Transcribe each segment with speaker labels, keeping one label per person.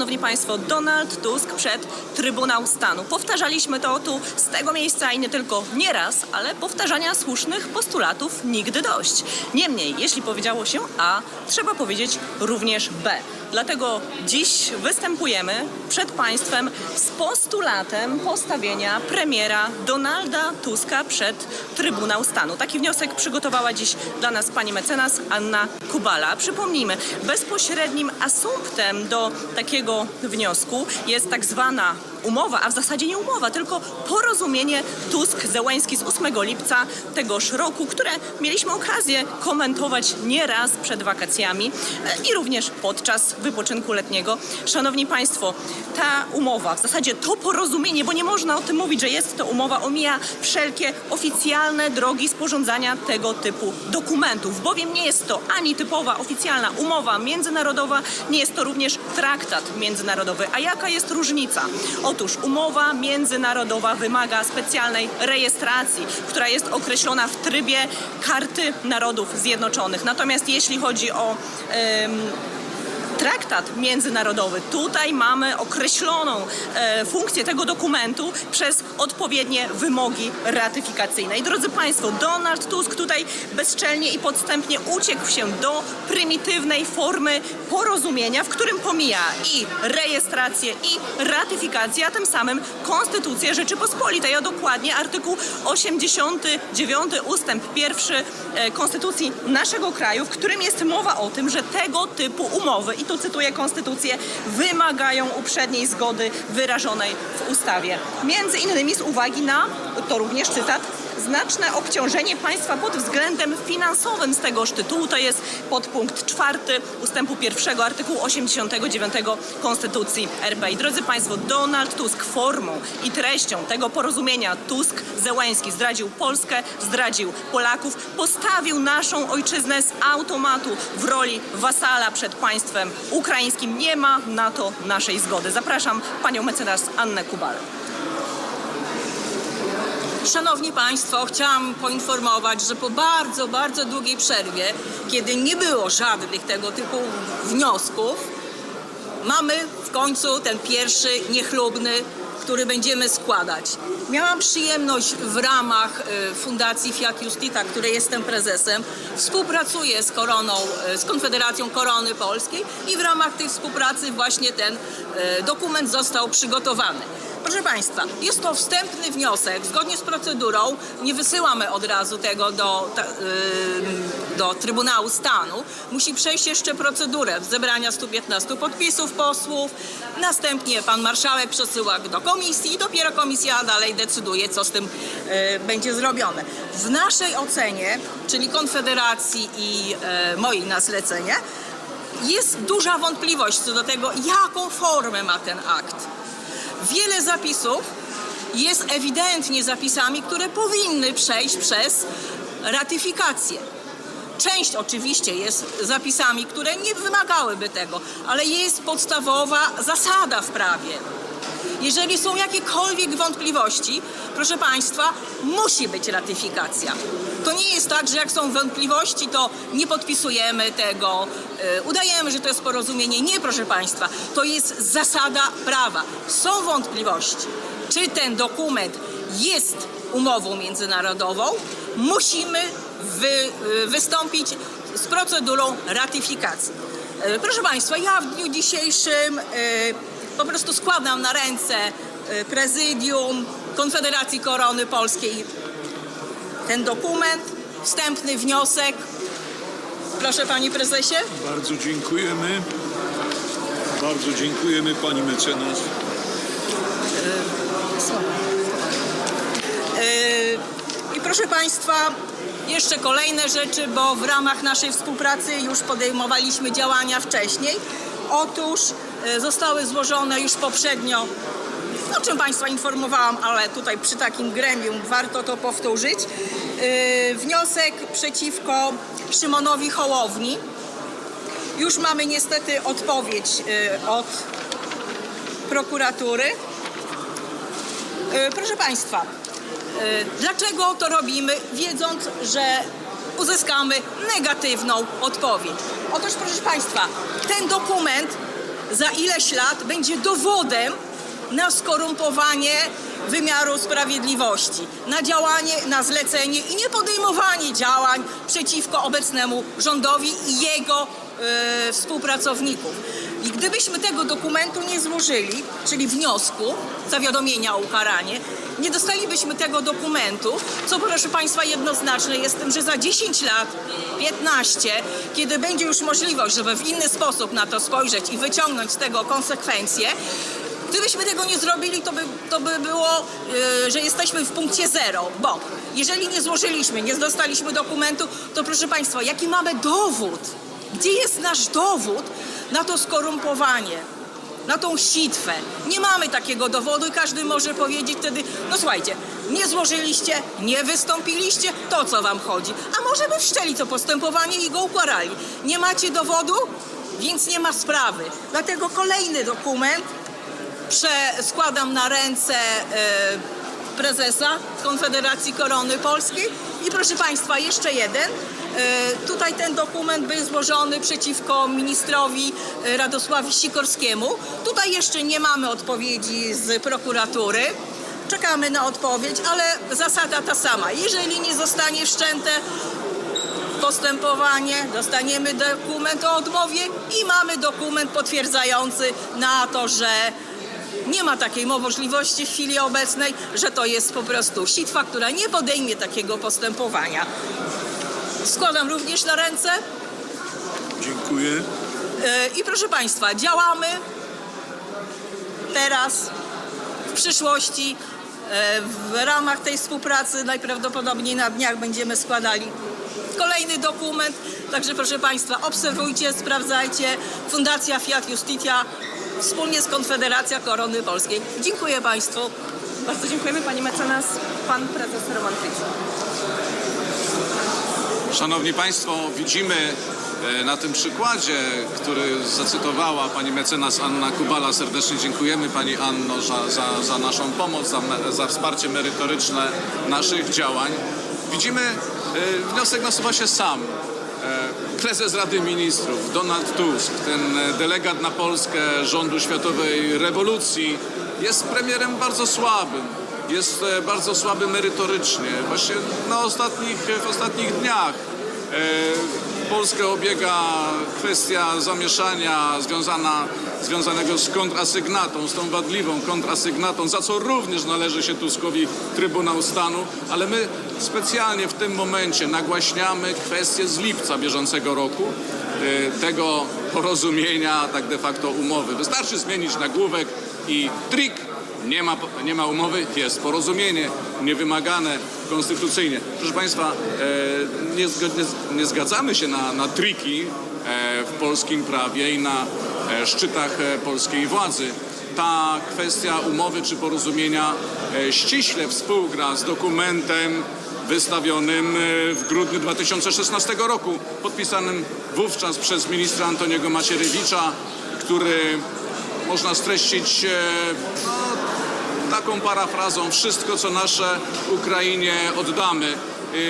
Speaker 1: Szanowni Państwo, Donald Tusk przed Trybunał Stanu. Powtarzaliśmy to tu z tego miejsca i nie tylko nieraz, ale powtarzania słusznych postulatów nigdy dość. Niemniej, jeśli powiedziało się A, trzeba powiedzieć również B. Dlatego dziś występujemy przed Państwem z postulatem postawienia premiera Donalda Tuska przed Trybunał Stanu. Taki wniosek przygotowała dziś dla nas pani mecenas Anna Kubala. Przypomnijmy, bezpośrednim asumptem do takiego wniosku jest tak zwana umowa, a w zasadzie nie umowa, tylko porozumienie Tusk-Zełański z 8 lipca tegoż roku, które mieliśmy okazję komentować nieraz przed wakacjami e, i również podczas wypoczynku letniego. Szanowni Państwo, ta umowa, w zasadzie to porozumienie, bo nie można o tym mówić, że jest to umowa, omija wszelkie oficjalne drogi sporządzania tego typu dokumentów, bowiem nie jest to ani typowa oficjalna umowa międzynarodowa, nie jest to również traktat międzynarodowy. A jaka jest różnica? Otóż umowa międzynarodowa wymaga specjalnej rejestracji, która jest określona w trybie Karty Narodów Zjednoczonych. Natomiast jeśli chodzi o traktat międzynarodowy. Tutaj mamy określoną e, funkcję tego dokumentu przez odpowiednie wymogi ratyfikacyjne. I drodzy Państwo, Donald Tusk tutaj bezczelnie i podstępnie uciekł się do prymitywnej formy porozumienia, w którym pomija i rejestrację, i ratyfikację, a tym samym Konstytucję Rzeczypospolitej, a dokładnie artykuł 89 ustęp 1 e, Konstytucji naszego kraju, w którym jest mowa o tym, że tego typu umowy, i tu cytuję Konstytucję, wymagają uprzedniej zgody wyrażonej w ustawie. Między innymi z uwagi na, to również cytat, znaczne obciążenie państwa pod względem finansowym z tegoż tytułu. To jest podpunkt czwarty ustępu pierwszego artykułu 89 Konstytucji RP. I drodzy Państwo, Donald Tusk formą i treścią tego porozumienia Tusk-Zełański zdradził Polskę, zdradził Polaków, postawił naszą ojczyznę z automatu w roli wasala przed państwem ukraińskim. Nie ma na to naszej zgody. Zapraszam panią mecenas Annę Kubal.
Speaker 2: Szanowni Państwo, chciałam poinformować, że po bardzo, bardzo długiej przerwie, kiedy nie było żadnych tego typu wniosków, mamy w końcu ten pierwszy niechlubny, który będziemy składać. Miałam przyjemność w ramach e, Fundacji Fiat Justita, której jestem prezesem, współpracuję z Koroną, e, z Konfederacją Korony Polskiej i w ramach tej współpracy właśnie ten e, dokument został przygotowany. Proszę Państwa, jest to wstępny wniosek. Zgodnie z procedurą nie wysyłamy od razu tego do, do Trybunału Stanu. Musi przejść jeszcze procedurę zebrania 115 podpisów posłów. Następnie pan marszałek przesyła do komisji i dopiero komisja dalej decyduje, co z tym y, będzie zrobione. W naszej ocenie, czyli Konfederacji i y, mojej na zlecenie, jest duża wątpliwość co do tego, jaką formę ma ten akt wiele zapisów jest ewidentnie zapisami, które powinny przejść przez ratyfikację. Część oczywiście jest zapisami, które nie wymagałyby tego, ale jest podstawowa zasada w prawie. Jeżeli są jakiekolwiek wątpliwości, proszę Państwa, musi być ratyfikacja. To nie jest tak, że jak są wątpliwości, to nie podpisujemy tego, y, udajemy, że to jest porozumienie. Nie, proszę Państwa, to jest zasada prawa. Są wątpliwości, czy ten dokument jest umową międzynarodową, musimy wy, y, wystąpić z procedurą ratyfikacji. Y, Proszę Państwa, ja w dniu dzisiejszym po prostu składam na ręce y, prezydium Konfederacji Korony Polskiej ten dokument, wstępny wniosek. Proszę Panie Prezesie.
Speaker 3: Bardzo dziękujemy. Bardzo dziękujemy pani mecenas.
Speaker 2: Yy, I proszę Państwa, jeszcze kolejne rzeczy, bo w ramach naszej współpracy już podejmowaliśmy działania wcześniej. Otóż zostały złożone już poprzednio, o czym Państwa informowałam, ale tutaj przy takim gremium warto to powtórzyć, yy, wniosek przeciwko Szymonowi Hołowni. Już mamy niestety odpowiedź yy, od prokuratury. E, Proszę Państwa, e, dlaczego to robimy, wiedząc, że uzyskamy negatywną odpowiedź? Otóż, proszę Państwa, ten dokument za ileś lat będzie dowodem na skorumpowanie wymiaru sprawiedliwości, na działanie, na zlecenie i niepodejmowanie działań przeciwko obecnemu rządowi i jego e, współpracowników. I gdybyśmy tego dokumentu nie złożyli, czyli wniosku, zawiadomienia o ukaranie, nie dostalibyśmy tego dokumentu, co proszę Państwa jednoznaczne jest tym, że za 10 lat, 15, kiedy będzie już możliwość, żeby w inny sposób na to spojrzeć i wyciągnąć z tego konsekwencje, Gdybyśmy tego nie zrobili, to by, to by było, yy, że jesteśmy w punkcie zero, bo jeżeli nie złożyliśmy, nie dostaliśmy dokumentu, to proszę Państwa, jaki mamy dowód? Gdzie jest nasz dowód na to skorumpowanie? Na tą sitwę. Nie mamy takiego dowodu i każdy może powiedzieć wtedy, no słuchajcie, nie złożyliście, nie wystąpiliście, to co wam chodzi? A może by wszczęli to postępowanie i go ukarali. Nie macie dowodu? Więc nie ma sprawy. Dlatego kolejny dokument składam na ręce e, prezesa Konfederacji Korony Polskiej i proszę Państwa, jeszcze jeden. E, tutaj ten dokument był złożony przeciwko ministrowi e, Radosławi Sikorskiemu. Tutaj jeszcze nie mamy odpowiedzi z prokuratury. Czekamy na odpowiedź, ale zasada ta sama. Jeżeli nie zostanie wszczęte postępowanie, dostaniemy dokument o odmowie i mamy dokument potwierdzający na to, że nie ma takiej możliwości w chwili obecnej, że to jest po prostu sitwa, która nie podejmie takiego postępowania. Składam również na ręce
Speaker 3: Dziękuję.
Speaker 2: e, i proszę Państwa, działamy teraz, w przyszłości. e, W ramach tej współpracy najprawdopodobniej na dniach będziemy składali kolejny dokument. Także proszę Państwa, obserwujcie, sprawdzajcie. Fundacja Fiat Justitia wspólnie z Konfederacja Korony Polskiej. Dziękuję Państwu.
Speaker 1: Bardzo dziękujemy pani mecenas, pan prezes Roman Fritz.
Speaker 4: Szanowni Państwo, widzimy e, na tym przykładzie, który zacytowała pani mecenas Anna Kubala. Serdecznie dziękujemy pani Anno za, za, za naszą pomoc, za, za wsparcie merytoryczne naszych działań. Widzimy, e, wniosek nasuwa się sam. E, Prezes Rady Ministrów Donald Tusk, ten delegat na Polskę rządu światowej rewolucji, jest premierem bardzo słabym jest e, bardzo słaby merytorycznie. Właśnie na ostatnich, w ostatnich dniach e, Polskę obiega kwestia zamieszania związana, związanego z kontrasygnatą, z tą wadliwą kontrasygnatą, za co również należy się Tuskowi Trybunał Stanu, ale my specjalnie w tym momencie nagłaśniamy kwestię z lipca bieżącego roku, e, tego porozumienia, tak de facto umowy. Wystarczy zmienić nagłówek i trik nie ma, nie ma umowy, jest porozumienie, niewymagane konstytucyjnie. Proszę Państwa, e, nie, nie, zgadzamy się na, na triki e, w polskim prawie i na e, szczytach polskiej władzy. Ta kwestia umowy czy porozumienia ściśle współgra z dokumentem wystawionym w grudniu 2016 roku, podpisanym wówczas przez ministra Antoniego Macierewicza, który można streścić no, taką parafrazą wszystko, co nasze Ukrainie oddamy.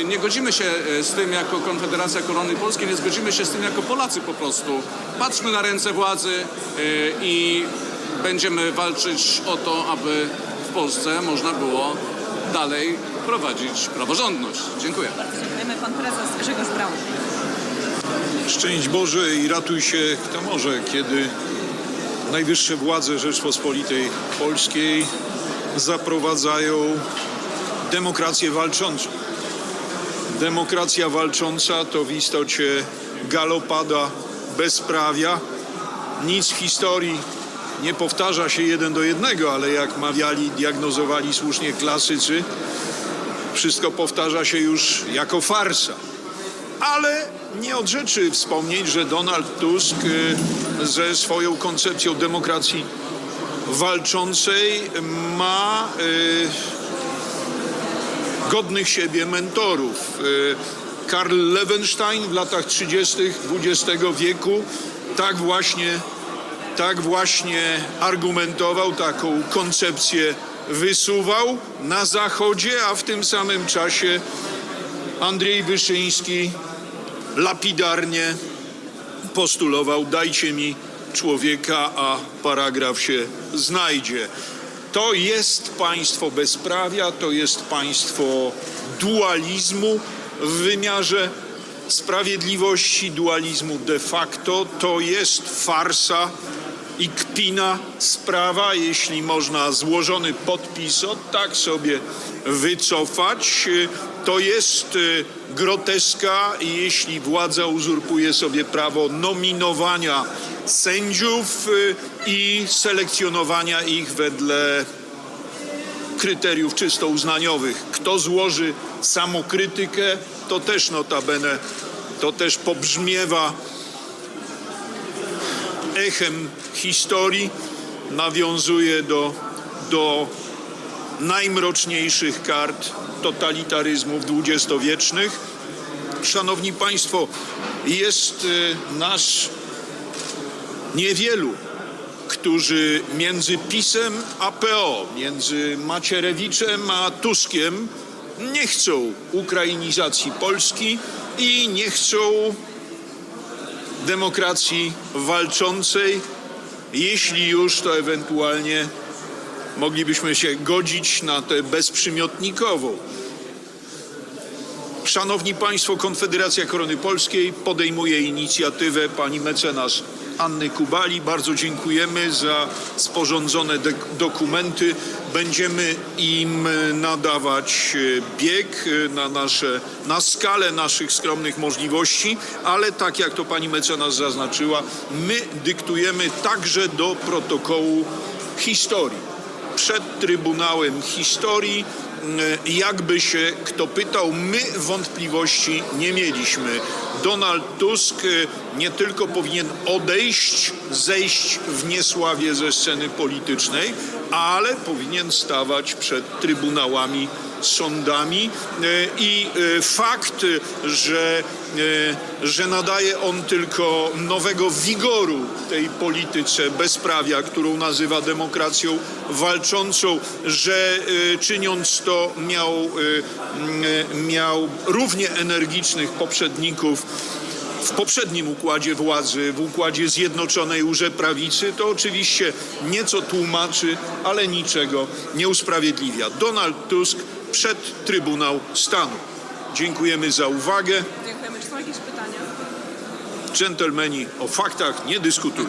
Speaker 4: E, Nie godzimy się e, z tym jako Konfederacja Korony Polskiej, nie zgodzimy się z tym jako Polacy po prostu. Patrzmy na ręce władzy e, i będziemy walczyć o to, aby w Polsce można było dalej prowadzić praworządność. Dziękuję.
Speaker 1: Dziękujemy pan prezes Grzegorz Braun.
Speaker 3: Szczęść Boże i ratuj się kto może, kiedy najwyższe władze Rzeczpospolitej Polskiej zaprowadzają demokrację walczącą. Demokracja walcząca to w istocie galopada bezprawia. Nic w historii nie powtarza się jeden do jednego, ale jak mawiali, diagnozowali słusznie klasycy, wszystko powtarza się już jako farsa. Ale nie od rzeczy wspomnieć, że Donald Tusk y, ze swoją koncepcją demokracji walczącej ma y, godnych siebie mentorów. Y, Karl Lewenstein w latach 30. XX wieku tak właśnie, tak właśnie argumentował, taką koncepcję wysuwał na Zachodzie, a w tym samym czasie Andrzej Wyszyński lapidarnie postulował dajcie mi człowieka, a paragraf się znajdzie. To jest państwo bezprawia, to jest państwo dualizmu w wymiarze sprawiedliwości, dualizmu de facto. To jest farsa i kpina sprawa, jeśli można złożony podpis od tak sobie wycofać. To jest y, groteska, jeśli władza uzurpuje sobie prawo nominowania sędziów y, i selekcjonowania ich wedle kryteriów czysto uznaniowych. Kto złoży samokrytykę, to też notabene, to też pobrzmiewa echem historii, nawiązuje do, do najmroczniejszych kart totalitaryzmów dwudziestowiecznych. Szanowni Państwo, jest y, nasz niewielu, którzy między PiSem a PO, między Macierewiczem a Tuskiem nie chcą ukrainizacji Polski i nie chcą demokracji walczącej. Jeśli już, to ewentualnie moglibyśmy się godzić na tę bezprzymiotnikową. Szanowni Państwo, Konfederacja Korony Polskiej podejmuje inicjatywę pani mecenas Anny Kubali. Bardzo dziękujemy za sporządzone dokumenty. Będziemy im nadawać e, bieg e, na, nasze, na skalę naszych skromnych możliwości, ale tak jak to pani mecenas zaznaczyła, my dyktujemy także do protokołu historii przed Trybunałem Historii. e, Jakby się kto pytał, my wątpliwości nie mieliśmy. Donald Tusk e, nie tylko powinien odejść, zejść w niesławie ze sceny politycznej, ale powinien stawać przed trybunałami, sądami e, i e, fakt, że, e, że nadaje on tylko nowego wigoru tej polityce bezprawia, którą nazywa demokracją walczącą, że czyniąc to miał, miał równie energicznych poprzedników w poprzednim układzie władzy, w układzie Zjednoczonej Urze Prawicy, to oczywiście nieco tłumaczy, ale niczego nie usprawiedliwia. Donald Tusk przed Trybunał Stanu. Dziękujemy za uwagę.
Speaker 1: Dziękujemy. Czy są jakieś pytania?
Speaker 3: Dżentelmeni o faktach nie dyskutują.